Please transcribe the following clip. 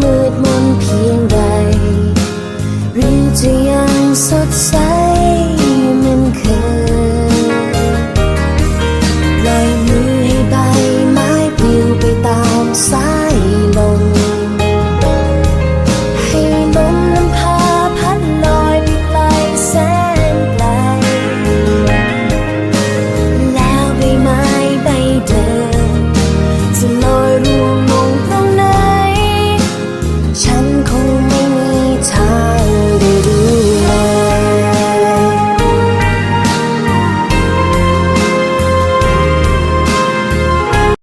มืดมนเพียงใดหรือจะยังสดใส